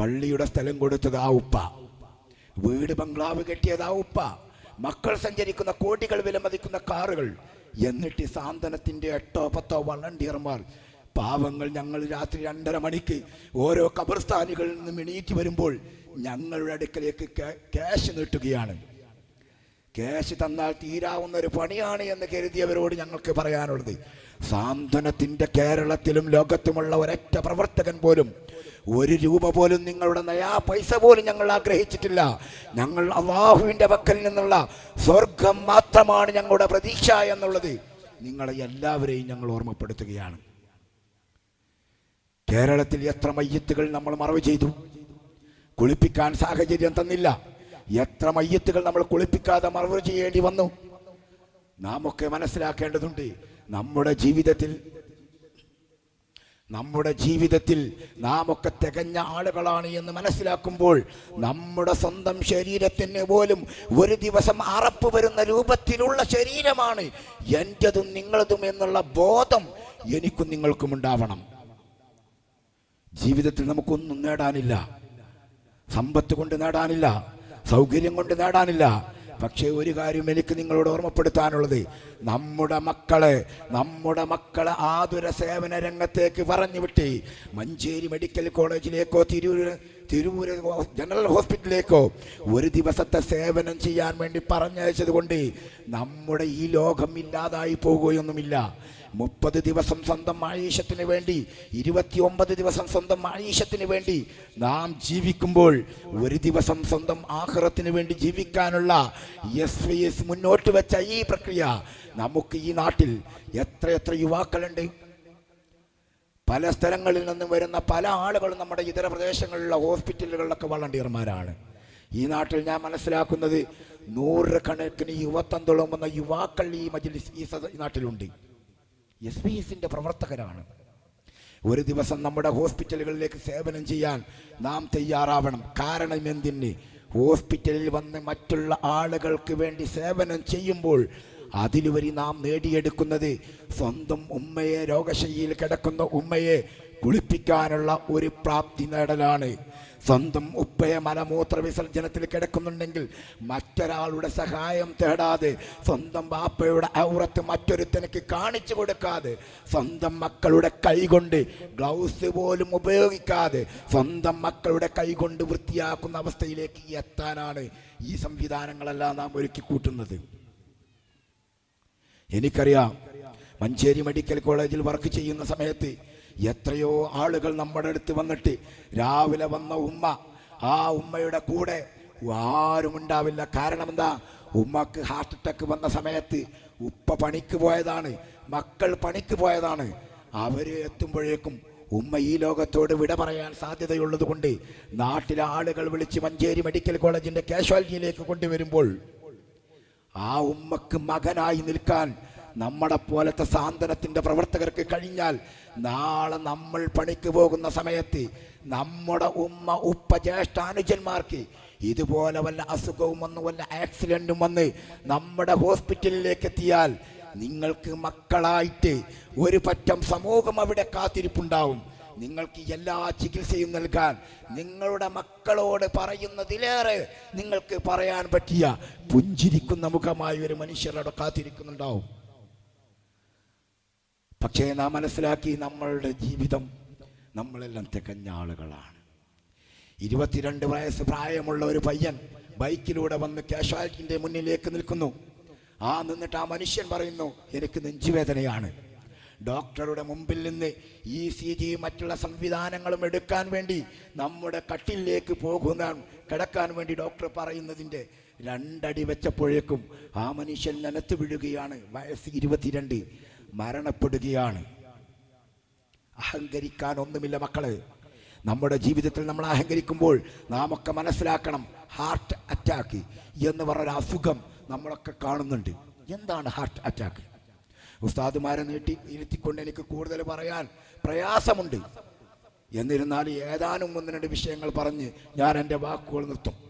പള്ളിയുടെ സ്ഥലം കൊടുത്തത് ആ ഉപ്പ. വീട് ബംഗ്ലാവ് കെട്ടിയത് ആ ഉപ്പ. മക്കൾ സഞ്ചരിക്കുന്ന കോടികൾ വിലമതിക്കുന്ന കാറുകൾ. എന്നിട്ട് സാന്ത്വനത്തിന്റെ എട്ടോ പത്തോ വളണ്ടിയർമാർ പാവങ്ങൾ ഞങ്ങൾ രാത്രി രണ്ടര മണിക്ക് ഓരോ കബർസ്ഥാനികളിൽ നിന്നും എണീറ്റ് വരുമ്പോൾ ഞങ്ങളുടെ അടുക്കലേക്ക് ക്യാ- ക്യാഷ് നീട്ടുകയാണ്. ക്യാഷ് തന്നാൽ തീരാവുന്ന ഒരു പണിയാണ് എന്ന് കരുതിയവരോട് ഞങ്ങൾക്ക് പറയാനുള്ളത്. സാന്ത്വനത്തിന്റെ കേരളത്തിലും ലോകത്തുമുള്ള ഒരൊറ്റ പ്രവർത്തകൻ പോലും ഒരു രൂപ പോലും നിങ്ങളുടെ നയാ പൈസ പോലും ഞങ്ങൾ ആഗ്രഹിച്ചിട്ടില്ല. ഞങ്ങൾ അള്ളാഹുവിന്റെ പക്കൽ നിന്നുള്ള സ്വർഗം മാത്രമാണ് ഞങ്ങളുടെ പ്രതീക്ഷ എന്നുള്ളത് നിങ്ങളെ എല്ലാവരെയും ഞങ്ങൾ ഓർമ്മപ്പെടുത്തുകയാണ്. കേരളത്തിൽ എത്ര മയ്യത്തുകൾ നമ്മൾ മറവ് ചെയ്തു. കുളിപ്പിക്കാൻ സാഹചര്യം തന്നില്ല. എത്ര മയ്യത്തുകൾ നമ്മൾ കുളിപ്പിക്കാതെ മറവ് ചെയ്യേണ്ടി വന്നു. നാം ഒക്കെ മനസ്സിലാക്കേണ്ടതുണ്ട്. നമ്മുടെ ജീവിതത്തിൽ നമ്മുടെ ജീവിതത്തിൽ നാം ഒക്കെ തികഞ്ഞ ആളുകളാണ് എന്ന് മനസ്സിലാക്കുമ്പോൾ നമ്മുടെ സ്വന്തം ശരീരത്തിന് പോലും ഒരു ദിവസം അറപ്പ് വരുന്ന രൂപത്തിലുള്ള ശരീരമാണ് എന്റെതും നിങ്ങളതും എന്നുള്ള ബോധം എനിക്കും നിങ്ങൾക്കും ഉണ്ടാവണം. ജീവിതത്തിൽ നമുക്കൊന്നും നേടാനില്ല. സമ്പത്ത് കൊണ്ട് നേടാനില്ല. സൗകര്യം കൊണ്ട് നേടാനില്ല. പക്ഷേ ഒരു കാര്യം എനിക്ക് നിങ്ങളോട് ഓർമ്മപ്പെടുത്താനുള്ളത്. നമ്മുടെ മക്കളെ നമ്മുടെ മക്കളെ ആതുര സേവന രംഗത്തേക്ക് പറഞ്ഞു വിട്ട് മഞ്ചേരി മെഡിക്കൽ കോളേജിലേക്കോ തിരൂര് തിരൂര് ജനറൽ ഹോസ്പിറ്റലിലേക്കോ ഒരു ദിവസത്തെ സേവനം ചെയ്യാൻ വേണ്ടി പറഞ്ഞയച്ചത് കൊണ്ട് നമ്മുടെ ഈ ലോകം ഇല്ലാതായി പോവുകയൊന്നുമില്ല മുപ്പത് ദിവസം സ്വന്തം ആയുഷത്തിന് വേണ്ടി ഇരുപത്തിയൊമ്പത് ദിവസം സ്വന്തം ആയുഷത്തിന് വേണ്ടി നാം ജീവിക്കുമ്പോൾ ഒരു ദിവസം സ്വന്തം ആഹ്റത്തിന് വേണ്ടി ജീവിക്കാനുള്ള എസ് വി എസ് മുന്നോട്ട് വെച്ച ഈ പ്രക്രിയ നമുക്ക് ഈ നാട്ടിൽ എത്രയെത്ര യുവാക്കളുണ്ട് പല സ്ഥലങ്ങളിൽ നിന്നും വരുന്ന പല ആളുകളും നമ്മുടെ ഇതര പ്രദേശങ്ങളിലുള്ള ഹോസ്പിറ്റലുകളിലൊക്കെ വളണ്ടിയർമാരാണ്. ഈ നാട്ടിൽ ഞാൻ മനസ്സിലാക്കുന്നത് നൂറുകണക്കിന് യുവത്വം തുളുമ്പുന്ന യുവാക്കൾ ഈ മജിലിസ് ഈ നാട്ടിലുണ്ട്. എസ് പി എസിന്റെ പ്രവർത്തകരാണ്. ഒരു ദിവസം നമ്മുടെ ഹോസ്പിറ്റലുകളിലേക്ക് സേവനം ചെയ്യാൻ നാം തയ്യാറാവണം. കാരണം എന്തിന്? ഹോസ്പിറ്റലിൽ വന്ന് മറ്റുള്ള ആളുകൾക്ക് വേണ്ടി സേവനം ചെയ്യുമ്പോൾ അതിലുപരി നാം നേടിയെടുക്കുന്നത് സ്വന്തം ഉമ്മയെ രോഗശയ്യയിൽ കിടക്കുന്ന ഉമ്മയെ കുളിപ്പിക്കാനുള്ള ഒരു പ്രാപ്തി നേടലാണ്. സ്വന്തം ഉപ്പയെ മലമൂത്ര വിസർജനത്തിൽ കിടക്കുന്നുണ്ടെങ്കിൽ മറ്റൊരാളുടെ സഹായം തേടാതെ സ്വന്തം ബാപ്പയുടെ ഔറത്ത് മറ്റൊരുത്തനക്ക് കാണിച്ചു കൊടുക്കാതെ സ്വന്തം മക്കളുടെ കൈകൊണ്ട് ഗ്ലൗസ് പോലും ഉപയോഗിക്കാതെ സ്വന്തം മക്കളുടെ കൈകൊണ്ട് വൃത്തിയാക്കുന്ന അവസ്ഥയിലേക്ക് എത്താനാണ് ഈ സംവിധാനങ്ങളെല്ലാം നാം ഒരുക്കി കൂട്ടുന്നത് എനിക്കറിയാം. മഞ്ചേരി മെഡിക്കൽ കോളേജിൽ വർക്ക് ചെയ്യുന്ന സമയത്ത് എത്രയോ ആളുകൾ നമ്മുടെ അടുത്ത് വന്നിട്ട് രാവിലെ വന്ന ഉമ്മ ആ ഉമ്മയുടെ കൂടെ ആരും ഉണ്ടാവില്ല. കാരണം എന്താ? ഉമ്മക്ക് ഹാർട്ട് അറ്റാക്ക് വന്ന സമയത്ത് ഉപ്പ പണിക്ക് പോയതാണ്. മക്കൾ പണിക്ക് പോയതാണ്. അവർ എത്തുമ്പോഴേക്കും ഉമ്മ ഈ ലോകത്തോട് വിട പറയാൻ സാധ്യതയുള്ളത് കൊണ്ട് നാട്ടിലെ ആളുകൾ വിളിച്ച് മഞ്ചേരി മെഡിക്കൽ കോളേജിന്റെ കാഷ്വാലിറ്റിയിലേക്ക് കൊണ്ടുവരുമ്പോൾ ആ ഉമ്മക്ക് മകനായി നിൽക്കാൻ നമ്മുടെ പോലത്തെ സാന്ത്വനത്തിന്റെ പ്രവർത്തകർക്ക് കഴിഞ്ഞാൽ നാളെ നമ്മൾ പണിക്ക് പോകുന്ന സമയത്ത് നമ്മുടെ ഉമ്മ ഉപ്പ ജ്യേഷ്ഠാനുജന്മാർക്ക് ഇതുപോലെ വല്ല അസുഖവും വന്ന് വല്ല ആക്സിഡന്റും വന്ന് നമ്മുടെ ഹോസ്പിറ്റലിലേക്ക് എത്തിയാൽ നിങ്ങൾക്ക് മക്കളായിട്ട് ഒരു പറ്റം സമൂഹം അവിടെ കാത്തിരിപ്പുണ്ടാവും. നിങ്ങൾക്ക് എല്ലാ ചികിത്സയും നൽകാൻ നിങ്ങളുടെ മക്കളോട് പറയുന്നതിലേറെ നിങ്ങൾക്ക് പറയാൻ പറ്റിയ പുഞ്ചിരിക്കുന്ന മുഖമായ ഒരു മനുഷ്യരോട് കാത്തിരിക്കുന്നുണ്ടാവും. പക്ഷേ നാം മനസ്സിലാക്കി നമ്മളുടെ ജീവിതം നമ്മളെല്ലാം തികഞ്ഞ ആളുകളാണ്. ഇരുപത്തിരണ്ട് വയസ്സ് പ്രായമുള്ള ഒരു പയ്യൻ ബൈക്കിലൂടെ വന്ന് കാഷ്വാലിറ്റിന്റെ മുന്നിലേക്ക് നിൽക്കുന്നു. ആ നിന്നിട്ട് ആ മനുഷ്യൻ പറയുന്നു എനിക്ക് നെഞ്ചുവേദനയാണ്. ഡോക്ടറുടെ മുമ്പിൽ നിന്ന് ഇ സി ജി മറ്റുള്ള സംവിധാനങ്ങളും എടുക്കാൻ വേണ്ടി നമ്മുടെ കട്ടിലേക്ക് പോകുന്ന കിടക്കാൻ വേണ്ടി ഡോക്ടർ പറയുന്നതിന്റെ രണ്ടടി വെച്ചപ്പോഴേക്കും ആ മനുഷ്യൻ നിലത്ത് വീഴുകയാണ്. വയസ്സ് ഇരുപത്തിരണ്ട്. മരണപ്പെടുകയാണ്. അഹങ്കരിക്കാൻ ഒന്നുമില്ല മക്കൾ. നമ്മുടെ ജീവിതത്തിൽ നമ്മൾ അഹങ്കരിക്കുമ്പോൾ നാം ഒക്കെ മനസ്സിലാക്കണം. ഹാർട്ട് അറ്റാക്ക് എന്ന് പറഞ്ഞൊരു അസുഖം നമ്മളൊക്കെ കാണുന്നുണ്ട്. എന്താണ് ഹാർട്ട് അറ്റാക്ക് ഉസ്താദുമാരെ നീട്ടി ഇരുത്തിക്കൊണ്ട് എനിക്ക് കൂടുതൽ പറയാൻ പ്രയാസമുണ്ട്. എന്നിരുന്നാൽ ഏതാനും ഒന്ന് രണ്ട് വിഷയങ്ങൾ പറഞ്ഞ് ഞാൻ എന്റെ വാക്കുകൾ നിർത്തും.